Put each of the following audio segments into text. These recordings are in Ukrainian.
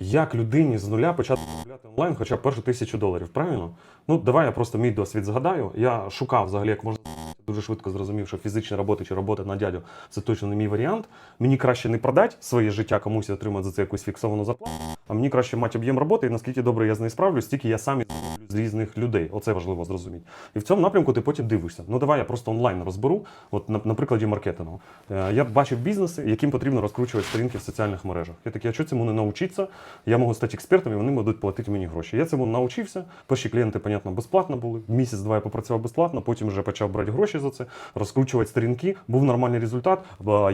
Як людині з нуля почати купляти онлайн хоча б першу тисячу доларів, правильно? Ну, давай я просто мій досвід згадаю. Я шукав взагалі, як можна дуже швидко зрозумів, що фізичні роботи чи робота на дядю це точно не мій варіант. Мені краще не продати своє життя комусь і отримати за це якусь фіксовану зарплату, а мені краще мати об'єм роботи, і наскільки добре я з нею справлюсь, стільки я сам з різних людей. Оце важливо зрозуміти. І в цьому напрямку ти потім дивишся. Ну давай я просто онлайн розберу. От на, на прикладі маркетингу. Е, Я бачив бізнеси, яким потрібно розкручувати сторінки в соціальних мережах. Я такий, а що цьому не навчитися? Я можу стати експертом, і вони будуть платити мені гроші. Я цьому навчився. Перші клієнти, понятно, безплатно були. Місяць-два я попрацював безплатно, потім вже почав брати гроші за це, розкручувати сторінки. Був нормальний результат.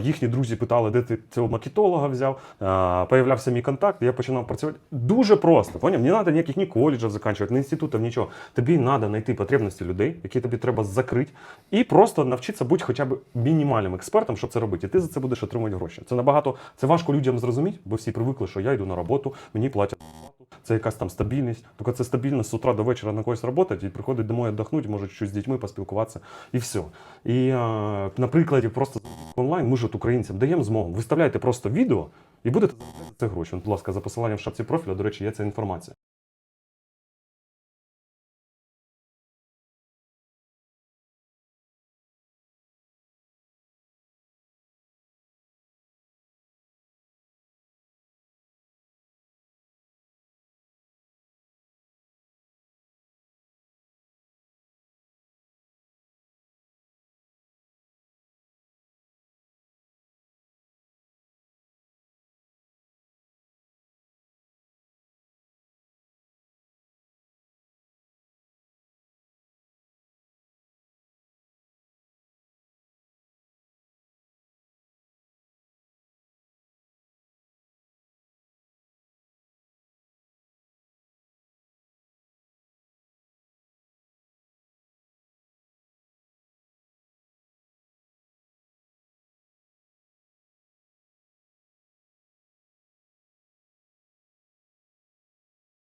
Їхні друзі питали, де ти цього маркетолога взяв. Е, Появлявся мій контакт, я починав працювати. Дуже просто. Поняв? Не треба ніяких ні коледжів закінчувати, ні інститутів, нічого. Тобі треба знайти потребності людей, які тобі треба закрити, і просто навчитися бути хоча б мінімальним експертом, щоб це робити. І ти за це будеш отримувати гроші. Це набагато це важко людям зрозуміти, бо всі привикли, що я йду на роботу, мені платять. Це якась там стабільність. Тільки це стабільність з утра до вечора на когось працювати і приходить домой віддохнути, може щось з дітьми поспілкуватися, і все. І е, на прикладі просто онлайн ми ж от українцям даємо змогу. Виставляйте просто відео і будете це гроші. Будь ласка, за посиланням в шапці профіля, до речі, є ця інформація.